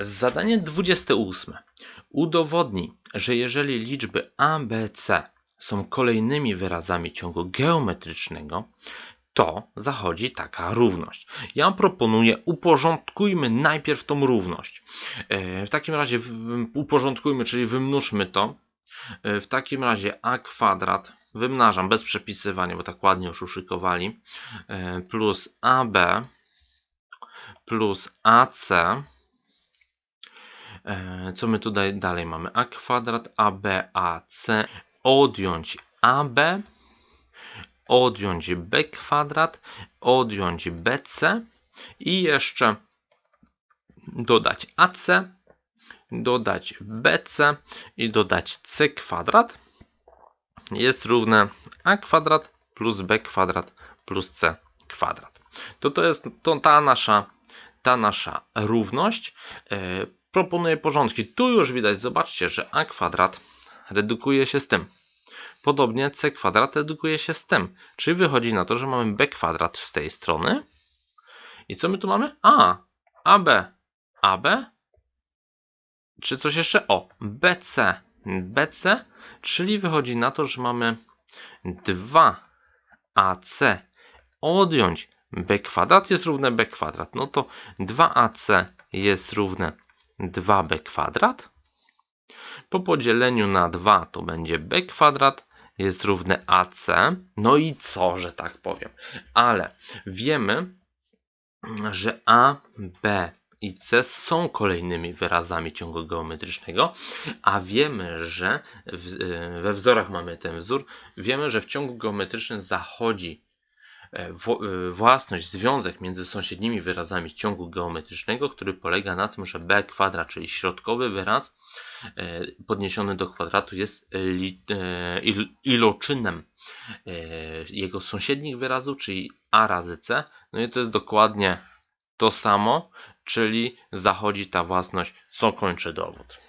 Zadanie 28. Udowodnij, że jeżeli liczby a, b, c są kolejnymi wyrazami ciągu geometrycznego, to zachodzi taka równość. Ja proponuję, uporządkujmy najpierw tą równość. E, W takim razie uporządkujmy, czyli wymnóżmy to. E, W takim razie a kwadrat, wymnażam bez przepisywania, bo tak ładnie już uszykowali, e, plus ab plus ac Co my tutaj dalej mamy? A kwadrat AB, AC, odjąć AB, odjąć B kwadrat, odjąć BC i jeszcze dodać AC, dodać BC i dodać C kwadrat. Jest równe A kwadrat plus B kwadrat plus C kwadrat. To to jest to ta nasza ta nasza równość. E, proponuję porządki. Tu już widać, zobaczcie, że a kwadrat redukuje się z tym. Podobnie c kwadrat redukuje się z tym. Czyli wychodzi na to, że mamy b kwadrat z tej strony. I co my tu mamy? A, AB, AB. Czy coś jeszcze? O, BC, BC. Czyli wychodzi na to, że mamy 2AC odjąć b kwadrat jest równe b kwadrat. No to 2ac jest równe 2b kwadrat. Po podzieleniu na 2 to będzie b kwadrat jest równe ac. No i co, że tak powiem. Ale wiemy, że a, b i c są kolejnymi wyrazami ciągu geometrycznego, a wiemy, że w, e, we wzorach mamy ten wzór, wiemy, że w ciągu geometrycznym zachodzi własność, związek między sąsiednimi wyrazami ciągu geometrycznego, który polega na tym, że b kwadrat, czyli środkowy wyraz e, podniesiony do kwadratu jest e, e, iloczynem e, jego sąsiednich wyrazów, czyli a razy c. No i to jest dokładnie to samo, czyli zachodzi ta własność, co kończy dowód.